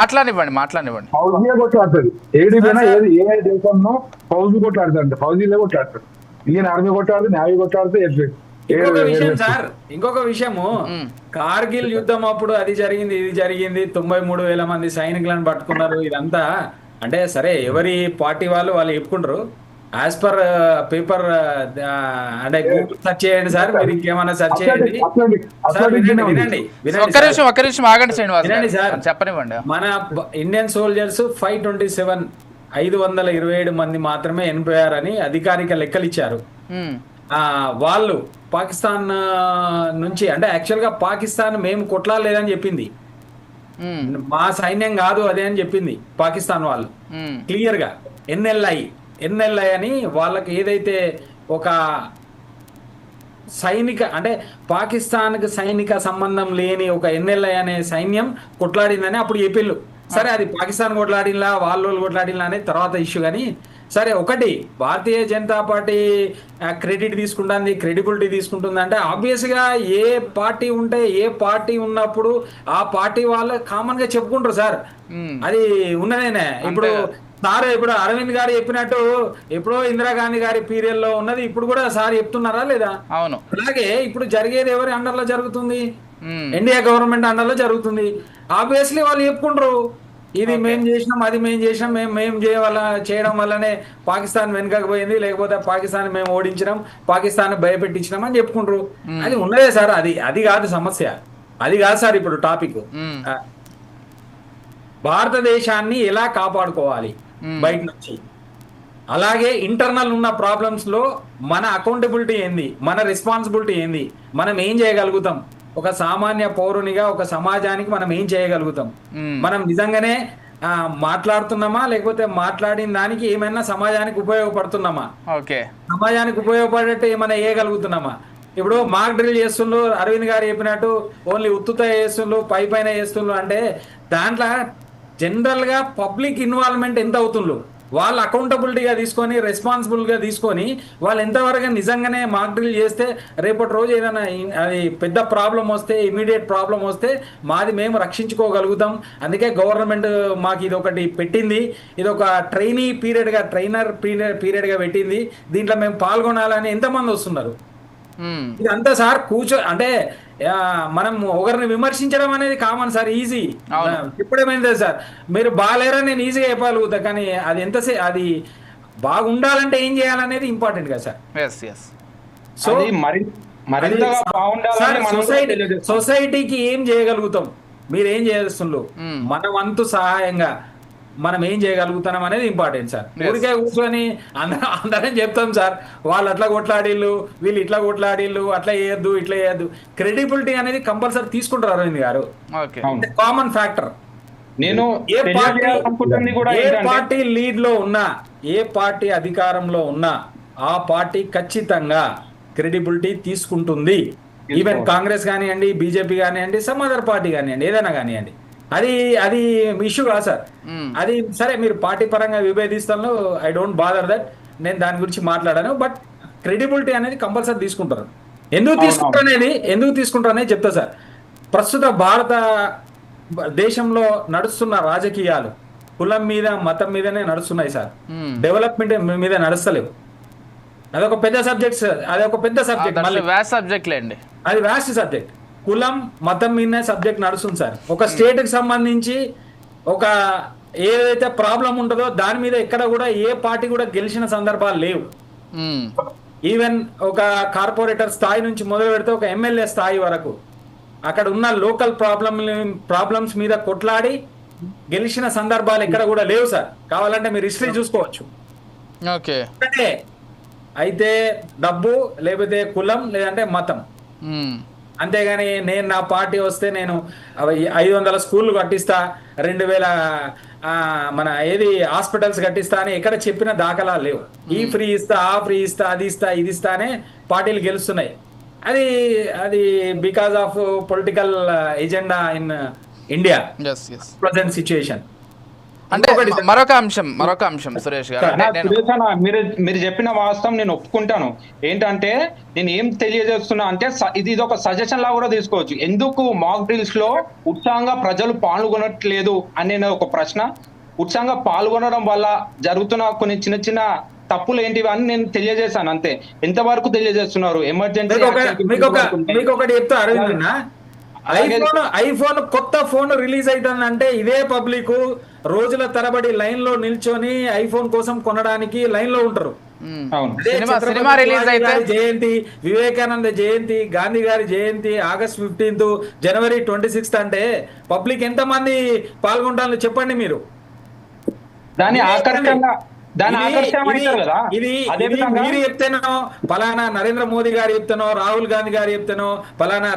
మాట్లాడివ్వండి మాట్లాడివ్వండి ఫౌజీయే కొట్లాడుతుంది AD పోయినా ఏది ఏ దేశంలో ఫౌజీ కొట్లాడుతుంది ఫౌజీలే కొట్లాడుతుంది ఇండియన్ ఆర్మీ కొట్లాడుతుంది నేవీ కొట్లాడుతుంది ఎయిర్ ఇంకొక విషయం సార్ ఇంకొక విషయము. కార్గిల్ యుద్ధం అప్పుడు అది జరిగింది ఇది జరిగింది. తొంభై మూడు వేల మంది సైనికులను పట్టుకున్నారు. ఇదంతా అంటే సరే ఎవరి పార్టీ వాళ్ళు వాళ్ళు చెప్పుకుంటారు. యాజ్ పర్ పేపర్ అంటే సెర్చ్ చేయండి సార్ మీరు ఇంకేమైనా సెర్చ్ చేయండి. వినండి వినండి ఒక్క సార్. నిమిషం ఒక్క నిమిషం ఆగండి శ్రీనివాస్ గారు. వినండి సార్. చెప్పనివ్వండి. మన Indian soldiers five twenty seven ఐదు వందల ఇరవై ఏడు మంది మాత్రమే చనిపోయారని అధికారిక లెక్కలు ఇచ్చారు. వాళ్ళు పాకిస్తాన్ నుంచి అంటే యాక్చువల్గా పాకిస్తాన్ మేము కొట్లాడలేదని చెప్పింది. మా సైన్యం కాదు అదే అని చెప్పింది పాకిస్తాన్ వాళ్ళు. క్లియర్గా. ఎన్ఎల్ఐ ఎన్ఎల్ఐ అని వాళ్ళకి ఏదైతే ఒక సైనిక అంటే పాకిస్తాన్కి సైనిక సంబంధం లేని ఒక ఎన్ఎల్ఐ అనే సైన్యం కొట్లాడిందని అప్పుడు చెప్పిళ్ళు. సరే అది పాకిస్తాన్ కొట్లాడినలా వాళ్ళు కొట్లాడినలా అనేది తర్వాత ఇష్యూ కానీ సరే ఒకటి భారతీయ జనతా పార్టీ క్రెడిట్ తీసుకుంటుంది క్రెడిబిలిటీ తీసుకుంటుంది అంటే ఆబ్వియస్గా ఏ పార్టీ ఉంటే ఏ పార్టీ ఉన్నప్పుడు ఆ పార్టీ వాళ్ళు కామన్గా చెప్పుకుంటారు సార్. అది ఉన్నదేనే. ఇప్పుడు సార్ ఇప్పుడు అరవింద్ గారు చెప్పినట్టు ఎప్పుడో ఇందిరాగాంధీ గారి పీరియడ్లో ఉన్నది ఇప్పుడు కూడా సార్ చెప్తున్నారా లేదా? అవును. అలాగే ఇప్పుడు జరిగేది ఎవరి అండర్లో జరుగుతుంది? ఉమ్, ఇండియా గవర్నమెంట్ అండర్లో జరుగుతుంది. ఆబ్వియస్లీ వాళ్ళు చెప్పుకుంటారు. ఇది మేం చేసినాం అది మేం చేసినాం మేము మేము చేయవల్ల చేయడం వల్లనే పాకిస్తాన్ వెనుకకు పోయింది. లేకపోతే పాకిస్తాన్ మేము ఓడించినాం పాకిస్తాన్ భయపెట్టించినాం అని చెప్పుకుంటారు. అది ఉన్నదే సార్ అది అది కాదు సమస్య. అది కాదు సార్ ఇప్పుడు టాపిక్. భారతదేశాన్ని ఎలా కాపాడుకోవాలి. బయట నుంచి అలాగే ఇంటర్నల్ ఉన్న ప్రాబ్లమ్స్లో మన అకౌంటబిలిటీ ఏంది? మన రెస్పాన్సిబిలిటీ ఏంది? మనం ఏం చేయగలుగుతాం? ఒక సామాన్య పౌరునిగా ఒక సమాజానికి మనం ఏం చేయగలుగుతాం? మనం నిజంగానే మాట్లాడుతున్నామా? లేకపోతే మాట్లాడిన దానికి ఏమైనా సమాజానికి ఉపయోగపడుతున్నామా? ఓకే. సమాజానికి ఉపయోగపడేట్టు ఏమైనా వేయగలుగుతున్నామా? ఇప్పుడు మాక్ డ్రిల్ చేస్తుండ్రు అరవింద్ గారు చెప్పినట్టు ఓన్లీ ఉత్తుత చేస్తుండ్రు పై పైన చేస్తుండ్రు అంటే దాంట్లో జనరల్గా పబ్లిక్ ఇన్వాల్వ్మెంట్ ఎంత అవుతుండ్రు వాళ్ళు అకౌంటబిలిటీగా తీసుకొని రెస్పాన్సిబుల్గా తీసుకొని వాళ్ళు ఎంతవరకు నిజంగానే మాక్ డ్రిల్ చేస్తే రేపటి రోజు ఏదైనా అది పెద్ద ప్రాబ్లం వస్తే ఇమీడియట్ ప్రాబ్లం వస్తే మాది మేము రక్షించుకోగలుగుతాం. అందుకే గవర్నమెంట్ మాకు ఇది ఒకటి పెట్టింది. ఇది ఒక ట్రైనీ పీరియడ్గా ట్రైనర్ పీరియడ్ పీరియడ్గా పెట్టింది. దీంట్లో మేము పాల్గొనాలని ఎంతమంది వస్తున్నారు? ఇదంతా సార్ కూర్చో అంటే మనం ఒకరిని విమర్శించడం అనేది కామన్ సార్ ఈజీ అవును. ఇప్పుడేమైంది సార్ మీరు బాగాలేరని నేను ఈజీగా చెప్పగలుగుతా కానీ అది ఎంతసే అది బాగుండాలంటే ఏం చేయాలనేది ఇంపార్టెంట్ కదా సార్ సో మరి. సొసైటీకి ఏం చేయగలుగుతాం మీరు మ్మ్. మన వంతు సహాయంగా మనం ఏం చేయగలుగుతున్నాం అనేది ఇంపార్టెంట్ సార్. ఊరికే కూర్చొని అందరం అందరం చెప్తాం సార్ వాళ్ళు అట్లా కొట్లాడిల్లు వీళ్ళు ఇట్లా కొట్లాడిల్లు అట్లా చేయొద్దు ఇట్లా చేయొద్దు. క్రెడిబిలిటీ అనేది కంపల్సరీ తీసుకుంటారు అరవింద్ గారు. కామన్ ఫ్యాక్టర్ నేను ఏ పార్టీ ఏ పార్టీ లీడ్లో ఉన్నా ఏ పార్టీ అధికారంలో ఉన్నా ఆ పార్టీ ఖచ్చితంగా క్రెడిబిలిటీ తీసుకుంటుంది. ఈవెన్ కాంగ్రెస్ కానివ్వండి బీజేపీ కానివ్వండి సమ్ అదర్ పార్టీ కానివ్వండి ఏదైనా కానివ్వండి. అది అది ఇష్యూ కాదు సార్. అది సరే మీరు పార్టీ పరంగా విభేదిస్తాను ఐ డోంట్ బాదర్ దట్ నేను దాని గురించి మాట్లాడాను బట్ క్రెడిబిలిటీ అనేది కంపల్సరీ తీసుకుంటారు. ఎందుకు తీసుకుంటారు అనేది ఎందుకు తీసుకుంటారు అనేది చెప్తా సార్. ప్రస్తుత భారత దేశంలో నడుస్తున్న రాజకీయాలు కులం మీద మతం మీదనే నడుస్తున్నాయి సార్. డెవలప్మెంట్ మీద నడుస్తలేవు. అదొక పెద్ద సబ్జెక్ట్ సార్ అదొక పెద్ద సబ్జెక్ట్ మళ్ళీ. వ్యాస్ సబ్జెక్ట్ లేండి. అది వ్యాస్ట్ సబ్జెక్ట్ కులం మతం మీదనే సబ్జెక్ట్ నడుస్తుంది సార్. ఒక స్టేట్కి సంబంధించి ఒక ఏదైతే ప్రాబ్లం ఉంటుందో దాని మీద ఎక్కడ కూడా ఏ పార్టీ కూడా గెలిచిన సందర్భాలు లేవు. ఈవెన్ ఒక కార్పొరేటర్ స్థాయి నుంచి మొదలు పెడితే ఒక ఎమ్మెల్యే స్థాయి వరకు అక్కడ ఉన్న లోకల్ ప్రాబ్లమ్ ప్రాబ్లమ్స్ మీద కొట్లాడి గెలిచిన సందర్భాలు ఎక్కడ కూడా లేవు సార్. కావాలంటే మీరు హిస్టరీ చూసుకోవచ్చు. ఓకే. అయితే డబ్బు లేకపోతే కులం లేదంటే మతం. అంతేగాని నేను నా పార్టీ వస్తే నేను ఐదు వందల స్కూళ్ళు కట్టిస్తా రెండు వేల మన ఏది హాస్పిటల్స్ కట్టిస్తా అని ఎక్కడ చెప్పిన దాఖలాలు లేవు. ఈ ఫ్రీ ఇస్తా ఆ ఫ్రీ ఇస్తా అది ఇస్తా ఇది ఇస్తానే పార్టీలు గెలుస్తున్నాయి. అది అది because of political agenda in India present situation అంటే మరొక అంశం మరొక అంశం సురేష్ గారు. మీరు మీరు చెప్పిన వాస్తవం నేను ఒప్పుకుంటాను. ఏంటంటే నేను ఏం తెలియజేస్తున్నా అంటే ఇది ఇది ఒక సజెషన్ లా కూడా తీసుకోవచ్చు. ఎందుకు మాక్ డ్రిల్స్లో ఉత్సాహంగా ప్రజలు పాల్గొనట్లేదు అనే ఒక ప్రశ్న. ఉత్సాహంగా పాల్గొనడం వల్ల జరుగుతున్న కొన్ని చిన్న చిన్న తప్పులు ఏంటివి అని నేను తెలియజేశాను అంతే. ఎంతవరకు తెలియజేస్తున్నారు? ఎమర్జెన్సీ మీకు ఒకటి చెప్తా అరవింద్ ఐఫోన్ ఐఫోన్ కొత్త ఫోన్ రిలీజ్ అంటే ఇదే పబ్లిక్ రోజుల తరబడి లైన్లో నిల్చొని ఐఫోన్ కోసం కొనడానికి లైన్లో ఉంటారు జయంతి వివేకానంద జయంతి గాంధీ గారి జయంతి August fifteenth January twenty sixth అంటే పబ్లిక్ ఎంత మంది పాల్గొంటారో చెప్పండి మీరు. దాని ఇది ఆకర్షణగా మీరు చెప్తేనో పలానా నరేంద్ర మోదీ గారు చెప్తానో రాహుల్ గాంధీ గారు చెప్తానో పలానా